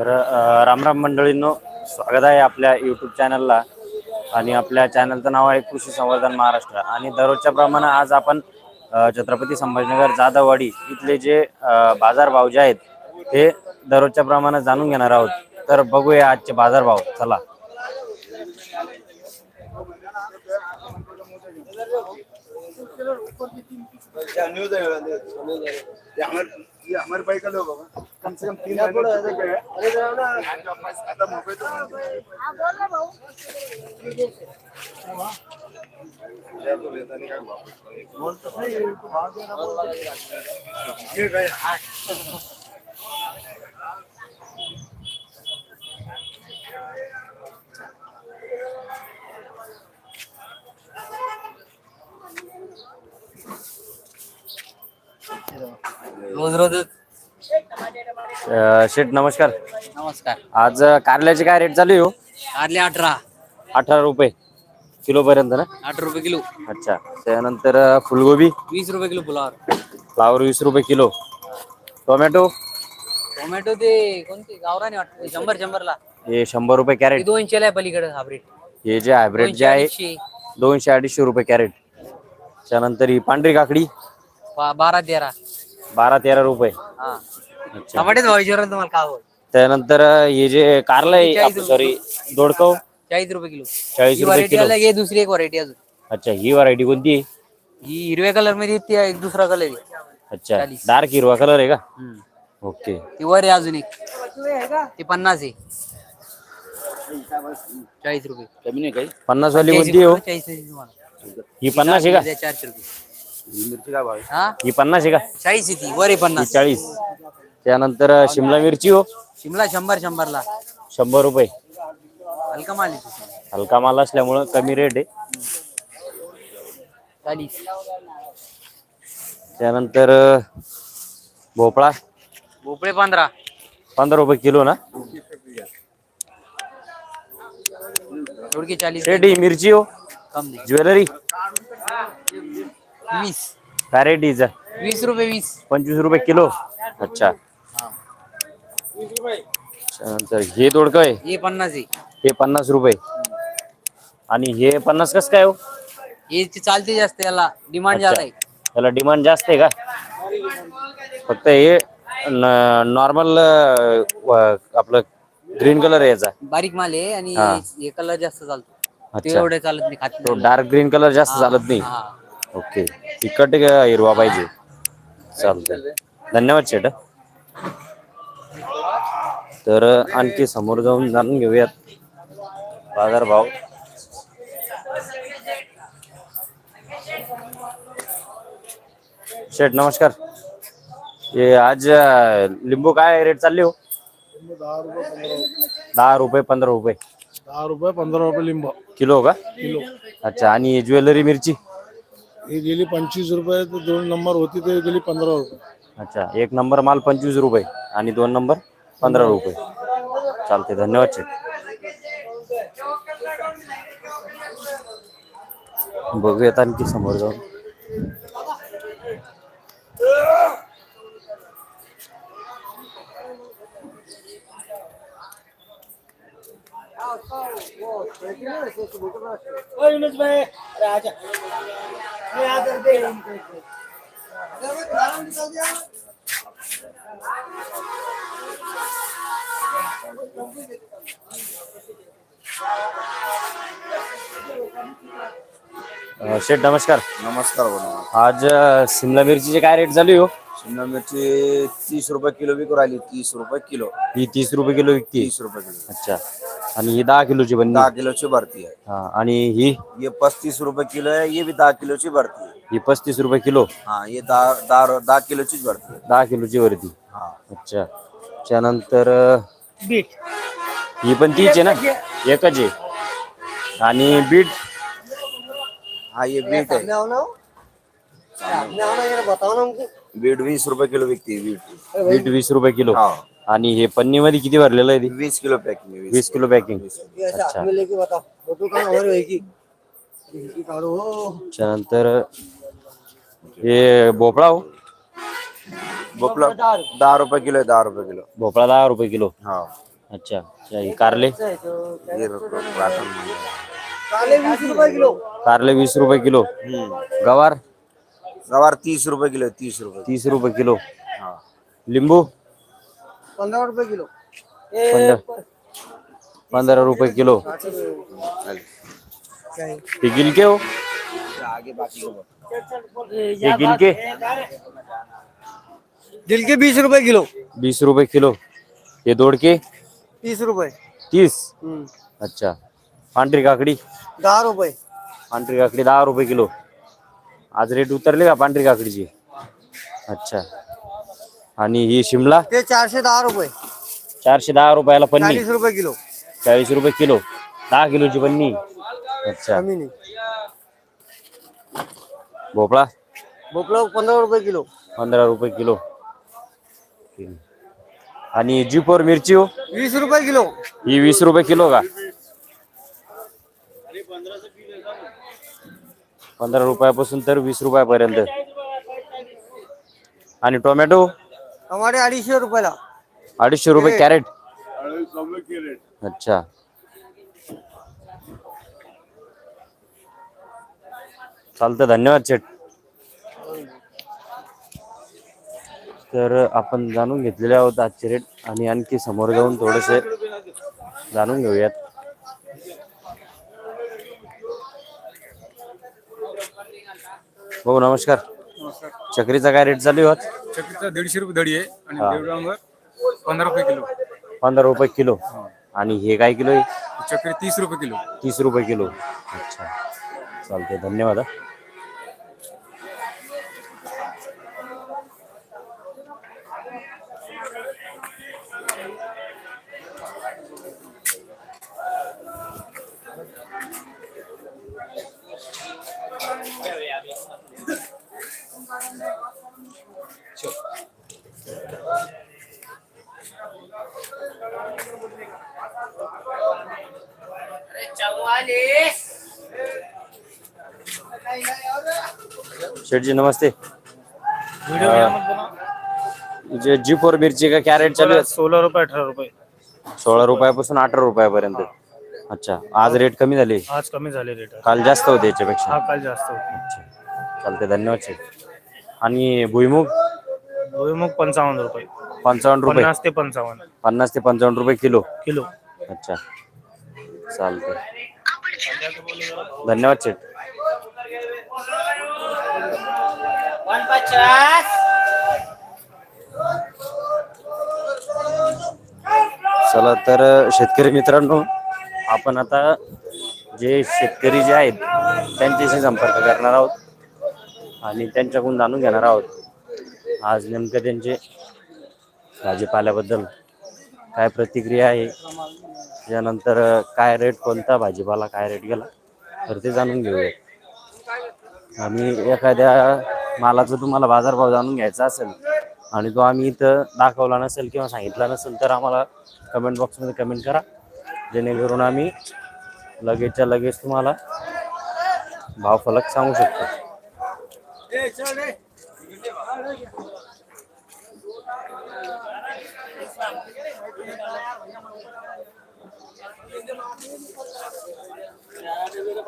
तर रामराम मंडळींनो स्वागत आहे आपल्या यूट्यूब चॅनलला आणि आपल्या चॅनलचं नाव आहे कृषी संवर्धन महाराष्ट्र. आणि दररोजच्या प्रमाणे आज आपण छत्रपती संभाजीनगर जाधववाडी इथले जे बाजारभाव जे आहेत ते दररोजच्या प्रमाणे जाणून घेणार आहोत. तर बघूया आजचे बाजारभाव. चला. न्यूज ये हमारे ये हमारे भाई का लोग होगा। कम से कम तीन महीने चुके हैं। खत्म हो गए तो बोल तो सही है, तो भाग गया ना बोल। ये गए रोज रोज. अ, शेठ नमस्कार. नमस्कार. आज कारल्याचे काय रेट चालू आहे हो? कारले अठरा. अठरा रुपये किलो पर्यंत ना? आठ रुपये किलो. अच्छा. त्यानंतर अ, फुलगोबी? वीस रुपये किलो फुलावर फ्लावर वीस रुपये किलो. टोमॅटो? टोमॅटो ते कोणते? गावराने वाटतं. शंभर शंभरला. हे शंभर रुपये ते कॅरेट दोनशेला आहे पलीकडे हायब्रिड. हे जे हायब्रिड जे आहे दोनशे अडीचशे. रुपये कॅरेट. त्यानंतर ही पांढरी काकडी. बारा तेरा. बारा तेरा रुपये. हा. अच्छा. टमाटेच भाव विचारलं तुम्हाला का हवं त्यानंतर हे जे कारलं आहे चाळीस सॉरी दोडकव चाळीस रुपये किलो. चाळीस ही रुपये व्हरायटी किलो. दुसरी एक व्हरायटी अजून. अच्छा ही व्हरायटी कोणती आहे? ही हिरव्या कलरमध्ये ती एक दुसरा कलर आहे. अच्छा चाळीस. डार्क हिरवा कलर आहे का? हम्म. ओके ती वर आहे अजून एक. ती पन्नास आहे. चाळीस रुपये. कमी नाही काही. पन्नास वाली कोणती आहे हो? चाळीस तुम्हाला. ही पन्नास आहे का? चारशे रुपये? हा? ही पन्नास आहे का? चाळीस आहे ती वर आहे ही पन्नास चाळीस. त्यानंतर शिमला मिरची हो. शिमला शंभर शंभरला. शंभर रुपये. हलका माल. हलका माल असल्यामुळं कमी रेट आहे. चाळीस. त्यानंतर अ, भोपळा. भोपळे पंधरा. पंधरा रुपये किलो ना? थोडकी चाळीस. रेट ही मिरची हो. कम नाही ज्वेलरी. वीस. हिचा वीस रुपये वीस. पंचवीस रुपये किलो? अच्छा. त्यानंतर हे दोडकं आहे. हे पन्नास आहे. हे पन्नास रुपये. आणि हे पन्नास कसं काय हो? हे ते चालते जास्त याला डिमांड जास्त अच्छा. आहे. त्याला डिमांड जास्त आहे का? फक्त हे नॉर्मल आपलं ग्रीन कलर आहे याचा. बारीक माल आहे आणि हा. हे कलर जास्त चालतो. ते अच्छा. एवढे चालत नाही खात तो नाही. डार्क ग्रीन कलर जास्त चालत नाही. हा. ओके तिखट का हिरवा पाहिजे चालतंय धन्यवाद शेट तर आणखी समोर जाऊन जाणून घेऊयात बाजार भाव शेठ नमस्कार हे आज अं, लिंबू काय रेट चालले हो दहा रुपये पंधरा रुपये दहा रुपये पंधरा रुपये दहा रुपये पंधरा रुपये लिंब किलो का किलो अच्छा आणि ज्वेलरी मिरची ही गेली पंचवीस रुपये तर दोन नंबर होती ते गेली पंधरा रुपये. अच्छा एक नंबर माल पंचवीस रुपये आणि दोन नंबर पंधरा रुपये. चालते धन्यवाद शेठ. बघूयात आणखी समोर जाऊन. अं, शेठ नमस्कार. नमस्कार बोला. आज अं, शिमला मिरचीचे काय रेट चालू हो? शिमला मिरची तीस रुपये किलो विकू राहिली तीस रुपये किलो. ही तीस रुपये किलो विकती. तीस रुपये किलो. अच्छा. आणि ही दहा किलोची बनली दहा किलोची भरती आहे. हा आणि ही? ये पस्तीस रुपये किलो है ये भी दहा किलोची भरती है ही पस्तीस रुपये किलो? हाँ ये दहा दहा दहा किलोचीच भरती है दहा किलोची वरती हाँ. अच्छा. त्यानंतर अं, ही पण तीच आहे ना? एकच आहे. आणि बीट? हाँ ये बीट है बीट वीस रुपये किलो बिकती है बीट. बीट वीस रुपये किलो. हाँ. आणि हे पन्नी मध्ये किती भरलेलं आहे ते? वीस किलो पैकिंग है वीस किलो पॅकिंग अच्छा. त्यानंतर हे भोपळा हो. बोपला दहा रुपये. किलो है दहा रुपये किलो. भोपळा दहा रुपये किलो. हाँ. अच्छा. हे कारले? कारले वीस रुपये किलो. गवार? गवार तीस रुपये किलो तीस रुपये. तीस रुपये किलो. लिंबू? पंधरा रुपये किलो. पंधरा रुपये किलो. हे गिलके हो. आगे बाकी को दिल के बीस रुपये किलो. बीस रुपये किलो. हे दोडके. तीस रुपये. तीस? अच्छा. पांढरी काकडी. दहा रुपये. पांढरी काकडी दहा रुपये किलो. आज रेट उतरले का पांढरी काकडीची? अच्छा. आणि ही शिमला. ते चारशे दहा रुपये. चारशे दहा रुपयाला पन्नी. चाळीस रुपये किलो. चाळीस रुपये किलो. दहा किलोची पन्नी. अच्छा. कमी नाही. भोपळा? भोपळा पंधरा रुपये किलो. पंधरा रुपये किलो. आणि जी फोर मिरची हो? वीस रुपये किलो. ही वीस रुपये किलो का? पंधरा रुपयापासून तर वीस रुपयापर्यंत. आणि टोमॅटो? टमाटे अडीचशे रुपयाला अडीचशे रुपये कॅरेट? अच्छा। चालतं धन्यवाद शेठ। तर आपण जाणून घेतलेले आहोत आजचे रेट आणि आणखी समोर जाऊन थोडेसे जाणून घेऊयात. हो नमस्कार. चक्रीचा काय रेट चालू आहे आज? चक्रीचा दीडशे रुपये दडी आहे आणि हा. पंधरा रुपये किलो. पंधरा रुपये किलो. आणि हे काय किलो आहे? चक्री तीस रुपये किलो. तीस रुपये किलो. अच्छा. चालते धन्यवाद हा. शेठजी नमस्ते. जे जी फोर मिरची का क्या रेट चालू आहे सोळा रुपये अठरा रुपये. सोळा रुपयापासून अठरा रुपयापर्यंत. अच्छा आज रेट कमी झाले? आज कमी झाले रेट काल जास्त होते याच्यापेक्षा. हा काल जास्त होते. चालते धन्यवाद शेठ. आणि भुईमुग? मग पंचावन्न रुपये. पंचावन्न रुपये. पन्नास ते पंचावन्न. पन्नास ते पंचावन्न रुपये किलो. किलो. अच्छा चालते धन्यवाद शेठ. चला तर शेतकरी मित्रांनो आपण आता जे शेतकरी जे आहेत त्यांच्याशी संपर्क करणार आहोत आणि त्यांच्याकडून जाणून घेणार आहोत. आज नेमकं त्यांचे भाजीपाल्याबद्दल काय प्रतिक्रिया आहे? त्यानंतर काय रेट कोणता भाजीपाला काय रेट गेला? तर ते जाणून घेऊया आणि एखाद्या मालाचा तुम्हाला बाजारभाव जाणून घ्यायचा असेल आणि तो आम्ही इथं दाखवला नसेल किंवा सांगितला नसेल तर आम्हाला कमेंट बॉक्समध्ये कमेंट करा. जेणेकरून आम्ही लगेचच्या लगेच तुम्हाला भाव फलक सांगू शकतो.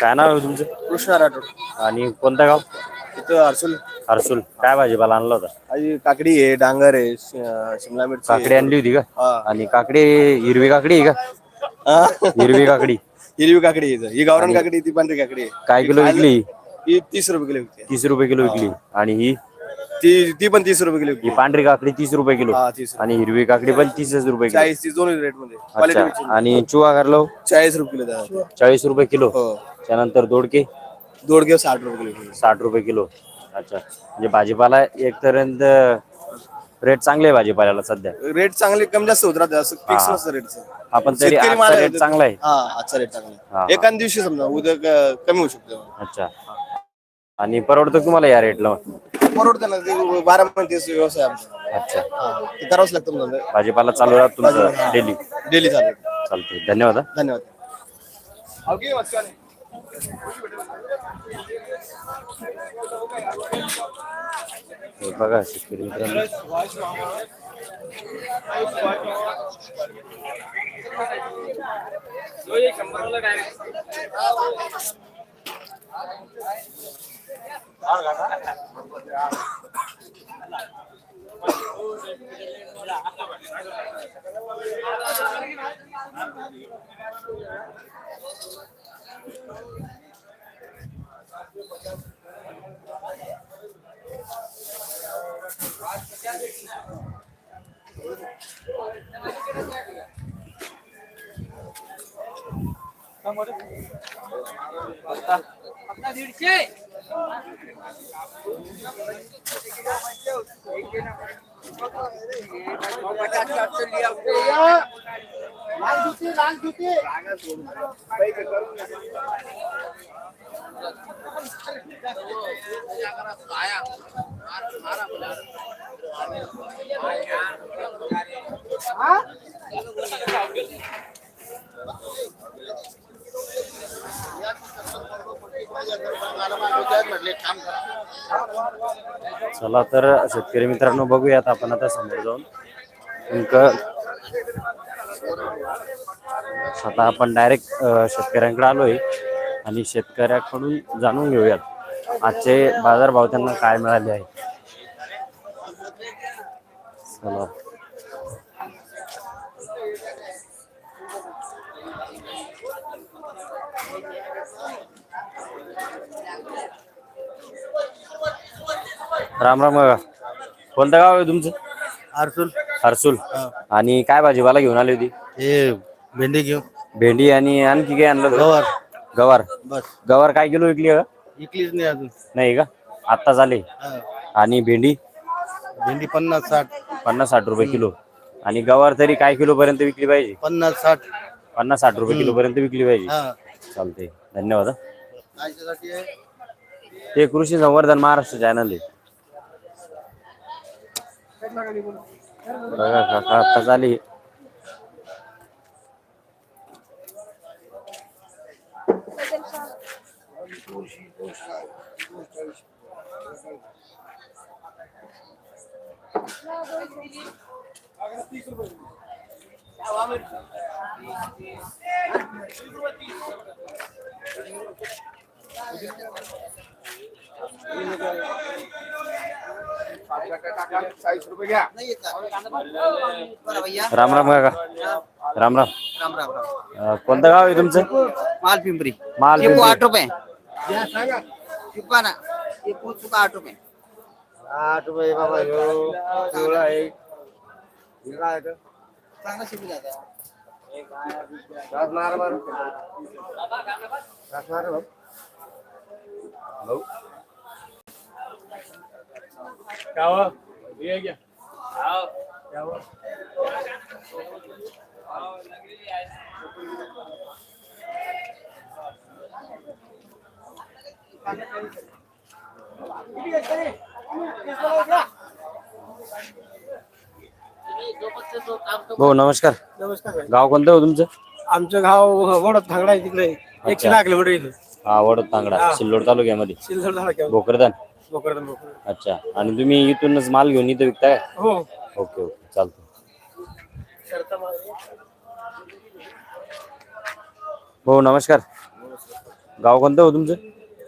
काय नाव आहे तुमचं? कृष्णा राठोड. आणि कोणतं गाव? इथं अर्सुल हर्सुल. काय भाजीपाला आणला होता? आणि काकडी आहे डांगर आहे शि- शिमला मिरची आहे. काकडी आणली होती का? हा. आणि काकडी हिरवी काकडी आहे का? हा? हिरवी काकडी. हिरवी काकडी आहे इथं. ही गावरान काकडी ती पांढरी काकडी आहे. काय किलो विकली? ही तीस रुपये किलो विकते तीस रुपये किलो विकली. आणि ही? ती ती पण तीस रुपये किलो ही पांढरी काकडी तीस रुपये किलो. हा तीस आणि हिरवी काकडी पण तीसच रुपये किलो. चाळीस तीस दोन्ही रेटमध्ये. क्वालिटी अच्छा आणि चुवा करलो चाळीस रुपये किलो द्या चाळीस रुपये किलो. हो. त्यानंतर दोडके? दोड घेऊ साठ रुपये किलो साठ रुपये किलो. अच्छा. म्हणजे भाजीपाला एक पर्यंत रेट चांगले आहे भाजीपाल्याला सध्या? रेट चांगले कमी जास्त होत राहते असं फिक्स नसतं रेटचं आपण तरी शेतकरी आजचा माल आहे रेट तो. चांगला आहे. हा आजचा रेट हा. एखाद दिवशी समजा उद्या क- कमी होऊ शकतो. अच्छा. आणि परवडतं तुम्हाला या रेटला परवडतं ना ते बारा महिने तेच व्यवसाय आमचा. अच्छा. हा, ते करावंच लागतं म्हणजे भाजीपाला चालू राहत तुमचं डेली डेली चालेल चालतंय. धन्यवाद हा. धन्यवाद. हे बघा शेतकरी मित्रांनो. Vamos, tá. लाल जुती लाल जुती हाँ? चला तर शेतकरी मित्रांनो बघूयात आपण आता समोर जाऊन. आता आपण डायरेक्ट शेतकऱ्यांकडे आलोय आणि शेतकऱ्याकडून जाणून घेऊयात आजचे बाजारभाव त्यांना काय मिळाले आहे. चला. राम राम कोणतं गाव आहे तुमचं? अर्जुन हर्सुल आणि काय भाजीपाला घेऊन आली होती? हे भेंडी घेऊ भेंडी आणि आणखी काय आणलं होतं? गवार. गवार. बस. गवार काय किलो विकली का इकलीच नाही अजून. नाही का? आत्ता झाले. हा. आणि भेंडी? भेंडी पन्नास साठ. पन्नास साठ रुपये किलो. आणि गवार तरी काय किलो पर्यंत विकली पाहिजे? पन्नास साठ. पन्नास साठ रुपये किलो पर्यंत विकली पाहिजे. हा. चालते धन्यवाद हा. कायच्यासाठी आहे. ते कृषी संवर्धन महाराष्ट्र चॅनल आहे. बघा काका आता झाली चाळीस रुपये घ्या राम राम काका. राम राम. राम राम राम. अं, कोणतं गाव आहे तुमचं? माल पिंपरी. माल पिंपरी. आठ रुपये. ना चुका आठ रुपये. आठ रुपये बाबा ह्यो पिवळा आहे. हे काय आहे का? चांगला शिकू जाता. घास मारा बरं. घास मारा भाऊ. भाऊ. हो नमस्कार नमस्कार गाव कोणतं हो तुमचं? आमचं गाव वडद थांगडा आहे तिकडे. एकशे दहा किलोमीटर इथं. हा वडद तांगडा सिल्लोड तालुक्यामध्ये. सिल्लोड झाला किंवा भोकरदान. अच्छा. आणि तुम्ही इथूनच माल घेऊन इथं विकताय? हो. Okay okay. चालतं हो नमस्कार. गाव कोणतं हो तुमचं?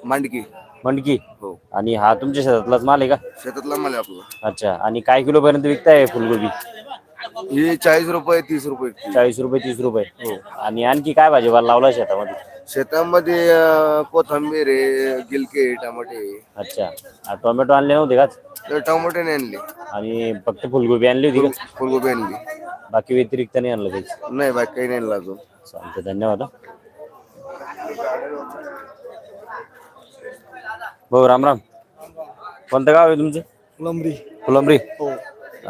मांडकी. मंडकी. हो. आणि हा तुमच्या शेतातलाच माल आहे का? शेतातला माल आहे आपला. अच्छा. आणि काय किलो पर्यंत विकताय फुलगोबी? ही चाळीस रुपये तीस रुपये. चाळीस रुपये तीस रुपये. आणि आणखी काय भाजीपाला लावला शेतामध्ये? शेतामध्ये अं, कोथिंबीर आहे गिलके टमाटे अच्छा. आ, टोमॅटो आणले नव्हते का तर टमाटे नाही आणले. आणि फक्त फुलगोबी आणली होती का? फुलगोबी आणली. बाकी व्यतिरिक्त नाही आणलं काही? नाही बाकी काही नाही आणलं अजून. चालतं धन्यवाद हा. भाऊ राम राम. कोणतं गाव आहे तुमचं? फुलंबरी. फुलंब्री. हो.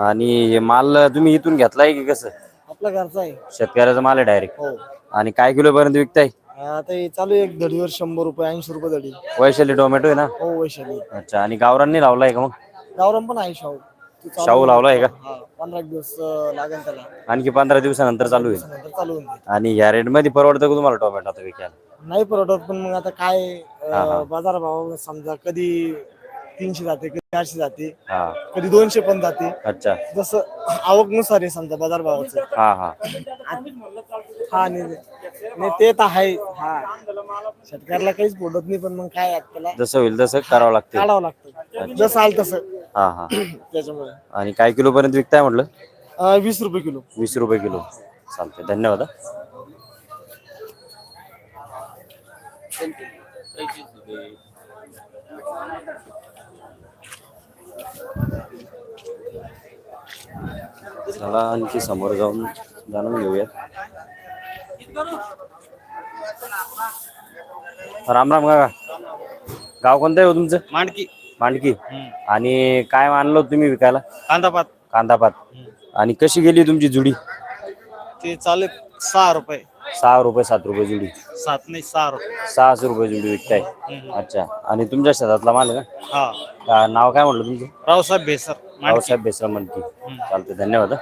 आणि हे माल तुम्ही इथून घेतलाय की कसं? आपला घरचा आहे. शेतकऱ्याचा माल आहे डायरेक्ट हो. आणि काय किलो पर्यंत विकताय आता हे चालू आहे एक दडीवर शंभर रुपये ऐंशी रुपये दडी. वैशाली टोमॅटो आहे ना? हो वैशाली. अच्छा आणि गावरांनी लावलाय का मग? गावरान पण आहे शाहू. ते चालू शाहू लावलाय का? हा पंधरा एक दिवस अं, लागेल त्याला. आणखी पंधरा दिवसानंतर चालू होईल. नंतर चालू होऊन जाईल. आणि या रेटमध्ये परवडतं का तुम्हाला टोमॅटो आता विकायला? नाही परवडत पण मग आता काय अं, बाजार भाव समजा कधी तीनशे जाते कधी चारशे जाते हा. कधी दोनशे पण जाते. अच्छा. जसं आवकनुसार आहे समजा बाजार भावाचं. हा हा. हा नाही नाही ते तर आहे. हा. शेतकऱ्याला काहीच पडत नाही पण मग काय आहे त्याला? जसं होईल तसं करावं लागते. काढावं लागतं. जसं आलं तसं. हा हा. त्याच्यामुळे. आणि काय किलो पर्यंत विकताय म्हटलं? अं, वीस रुपये किलो. वीस रुपये किलो. चालते धन्यवाद हा. चला आणखी समोर जाऊन जाणून घेऊया राम राम काका. गाव कोणतं आहे हो तुमचं? मांडकी. मांडकी. आणि काय आणलं तुम्ही विकायला? कांदापात. कांदापात. आणि कशी गेली तुमची जुडी? ते चालू सहा रुपये. सहा रुपये सात रुपये जुडी. सात नाही सहा रुपये. सहाशे रुपये जुडी विकताय. अच्छा. आणि तुमच्या शेतातला माल आहे हा. का का नाव काय म्हटलं तुमचं? रावसाहेब भेसर. रावसाहेब बेसरा म्हणते चालते धन्यवाद.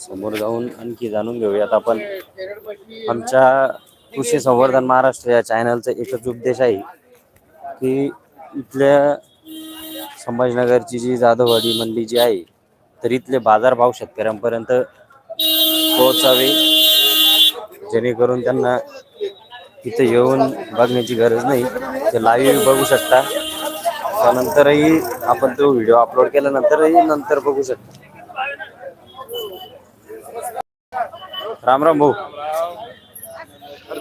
समोर जाऊन आणखी जाणून घेऊयात आपण. आमच्या कृषी संवर्धन महाराष्ट्र या चॅनलचा एकच उद्देश आहे की इथल्या संभाजीनगरची जी जाधववाडी मंडी जी आहे तर इथले बाजारभाव शेतकऱ्यांपर्यंत पोहोचावे जेणेकरून त्यांना इथे येऊन बघण्याची गरज नाही. ते लाईव्ह बघू शकता. त्यानंतरही आपण तो व्हिडिओ अपलोड केल्यानंतरही नंतर बघू शकता. राम राम भाऊ.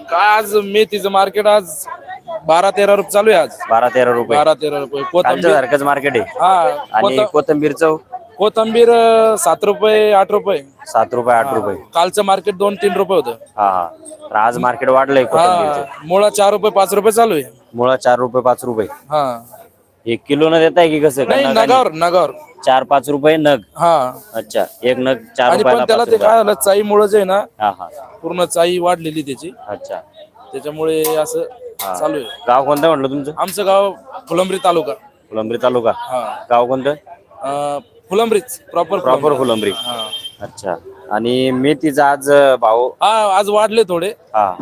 काय आज मेथीचं मार्केट आज? बारा तेरा रुपये चालू आहे आज. बारा तेरा रुपये. बारा तेरा रुपये. कोथंबीर सारखंच मार्केट आहे. हा आणि कोथ- कोथंबीरचं कोथंबीर अं, सात रुपये आठ रुपये. सात रुपये आठ रुपये. कालचं मार्केट दोन तीन रुपये होतं. हा हा. तर आज मार्केट वाढलंय कोथंबीरचं. हा मुळा चार रुपये पाच रुपये चालू आहे. मुळा चार रुपये पाच रुपये. हा. एक किलो न देताय की कसं? नाही? नगावर नगावर. चार पाच रुपये नग. हा. अच्छा एक नग चार आणि रुपयाला पण त्याला पाच ते रुपये. काय झालं चाई मुळे जे आहे ना हा हा. पूर्ण चाई वाढलेली त्याची. अच्छा. त्याच्यामुळे असं. चालू आहे. गाव कोणतं म्हटलं तुमचं? आमचं गाव फुलंब्री तालुका. फुलंब्री तालुका. हा. गाव कोणतं? अं, फुलंब्रीच. Proper proper Phulambri. हा. अच्छा. आणि मेथीचा आज अं, भाव? हा आज वाढले थोडे. हा.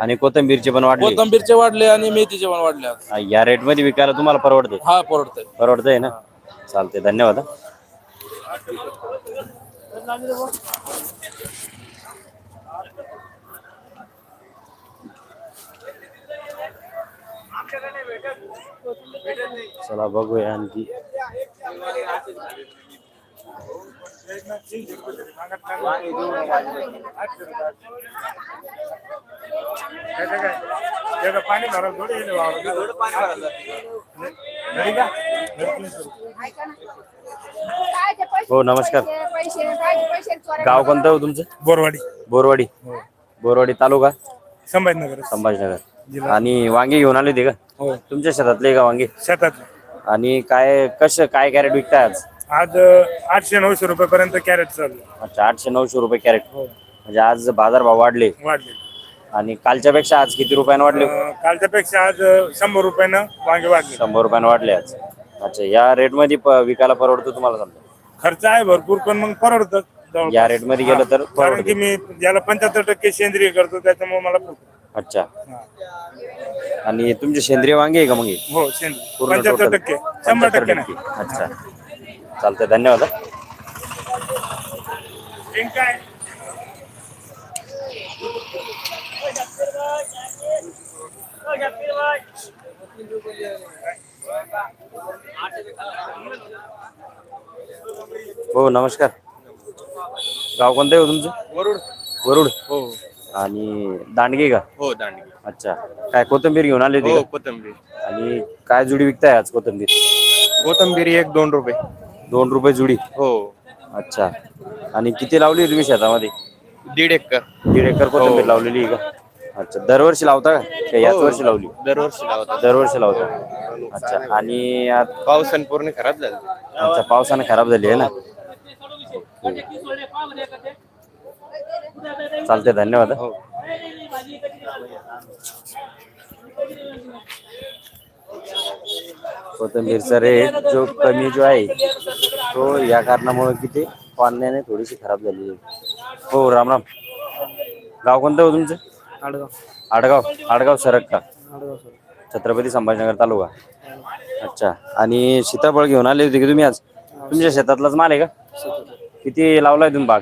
आणि कोथंबीरचे पण वाढले. कोथंबीरचे वाढले आणि मेथीचे पण वाढले आज. हा, या रेटमध्ये विकायला तुम्हाला परवडते. हा परवडतंय. परवडतंय ना? चालते धन्यवाद हा. चला बघूया आणखी. पाणी थोडी हो नमस्कार. गाव गाव कोणतं हो तुमचं? बोरवाडी. बोरवाडी. बोरवाडी तालुका? संभाजीनगर. संभाजीनगर. आणि वांगे घेऊन आले होते का? हो. तुमच्या शेतातले का वांगे? शेतात. आणि काय कसं काय कॅरेट विकताय आज? आज आठशे नऊशे रुपये पर्यंत कॅरेट चालू अच्छा आठशे नऊशे रुपये कॅरेट म्हणजे आज बाजारभाव वाढले. वाढले. आणि कालच्या पेक्षा आज किती रुपयाने वाढले? अं, कालच्या पेक्षा आज अं, शंभर रुपयानं वांगे वाढले. शंभर रुपयाने वाढले आज. अच्छा या रेटमध्ये प- विकायला परवडतो तुम्हाला समजा? खर्च आहे भरपूर पण मग परवडतं जवळपास. या रेटमध्ये गेलं तर कारण परवडते. की मी याला पंच्याहत्तर टक्के सेंद्रिय करतो त्याच्यामुळे मला अच्छा. आणि तुमचे सेंद्रिय वांगे आहे का मग हे? हो सेंद्रिय. पूर्ण पंच्याहत्तर total? टक्के. शंभर 75 टक्के नाही. अच्छा. चालतंय धन्यवाद हा. काय हो नमस्कार. गाव कोणतं आहे हो तुमचं? वरुड. वरुड. हो. आणि दांडगे का? हो दांडी अच्छा. काय कोथिंबीर घेऊन आली होती हो का? कोथंबीर. आणि काय जुडी विकताय आज कोथिंबीर? कोथंबीर एक दोन रुपये. दोन रुपये जुडी? हो. अच्छा. आणि किती लावली तुम्ही शेतामध्ये? दीड एकर. दीड एकर कोथिंबीर हो. लावलेली आहे का? अच्छा. दरवर्षी लावता का? का याच हो. वर्षी लावली. दरवर्षी लावतात दरवर्षी लावता. अच्छा. आणि आत- पावसाने पूर्ण खराब झालं. अच्छा पावसाने खराब झाली आहे ना? चालते धन्यवाद. हो. कोथिंबीरचा रेट जो कमी जो आहे तो या कारणामुळे की ते पाण्याने थोडीशी खराब झालेली आहे. हो राम राम. गाव कोणतं हो तुमचं? आडगाव. आडगाव. आडगाव सरक का? छत्रपती संभाजीनगर तालुका. अच्छा. आणि सीताफळ घेऊन आले होते की तुम्ही आज? तुमच्या शेतातलाच माल आहे का? किती लावलाय तुम्ही बाग?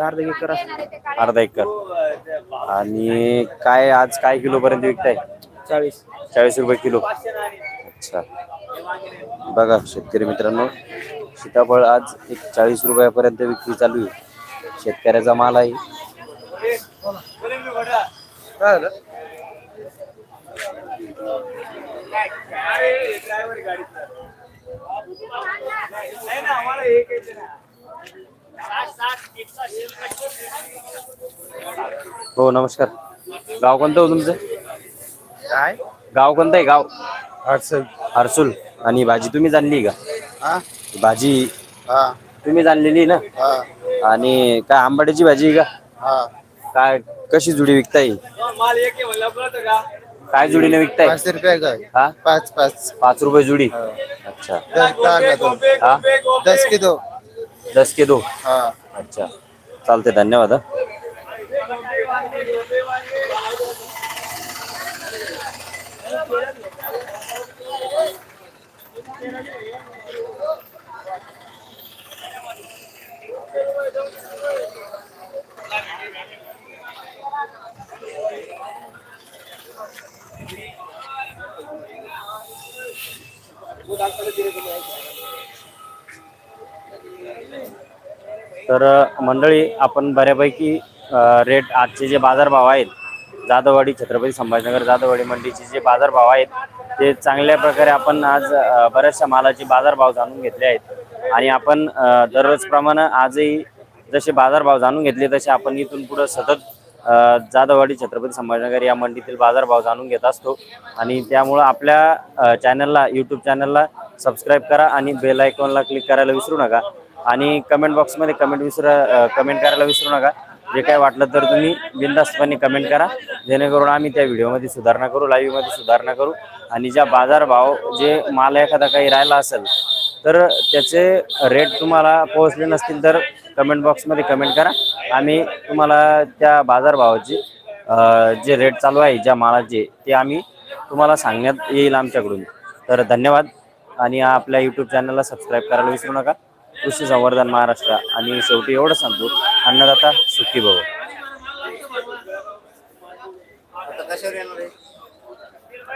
अर्धा एकर असं अर्धा एकर. आणि काय आज काय किलो पर्यंत विकताय? चाळीस. चाळीस रुपये किलो. अच्छा. बघा शेतकरी मित्रांनो सीताफळ आज एक चाळीस रुपयापर्यंत विक्री चालू आहे. शेतकऱ्याचा माल आहे. हो नमस्कार. गाव कोणतं हो तुमचं? काय? गाव कोणतं आहे गाव? अडचण हर्सुल आणि भाजी तुम्ही आणली का? हा? भाजी हा. तुम्ही आणलेली ना? हा. आणि काय आंबाड्याची भाजी आहे का? हा. काय कशी जुडी विकताय? काय जुडीने विकताय? पाचशे रुपये काय हा? पाच पाच. पाच रुपये जुडी. अच्छा. दस दहा का दो हा? दस के दो दस के दो। हा। अच्छा। चालते धन्यवाद हा. तर मंडळी आपण बऱ्यापैकी रेट आजचे जे बाजारभाव आहेत जाधववाडी छत्रपती संभाजीनगर जाधववाडी मंडीचे जे बाजारभाव आहेत ते चांगल्या प्रकारे आपण आज बऱ्याचशा मालाचे बाजारभाव जाणून घेतले आहेत. आणि आपण दररोजप्रमाणे आजही जसे बाजारभाव जाणून घेतले तसे आपण इथून पुढे सतत जाधववाडी छत्रपती संभाजीनगर या मंडीतील बाजारभाव जाणून घेत असतो. आणि त्यामुळं आपल्या चॅनलला यूट्यूब चॅनलला सबस्क्राईब करा आणि बेल आयकॉनला क्लिक करायला विसरू नका. आणि कमेंट बॉक्समध्ये कमेंट विसरा कमेंट करायला विसरू नका. जे काय वाटलं तर तुम्ही बिंदास्तपणे कमेंट करा. जेणेकरून आम्ही त्या व्हिडिओमध्ये सुधारणा करू लाईव्हमध्ये सुधारणा करू. आणि ज्या बाजारभाव जे माल एखादा काही राहिला असेल तर त्याचे रेट तुम्हाला पोहोचले नसतील तर कमेंट बॉक्समध्ये कमेंट करा. आम्ही तुम्हाला त्या बाजारभावाची जे रेट चालू आहे ज्या मालाचे ते आम्ही तुम्हाला सांगण्यात येईल आमच्याकडून. तर धन्यवाद. आणि आपल्या यूट्यूब चॅनलला सबस्क्राईब करायला विसरू नका. कृषी संवर्धन महाराष्ट्र. आणि शेवटी एवढं सांगतो अन्नदाता सुखी भव.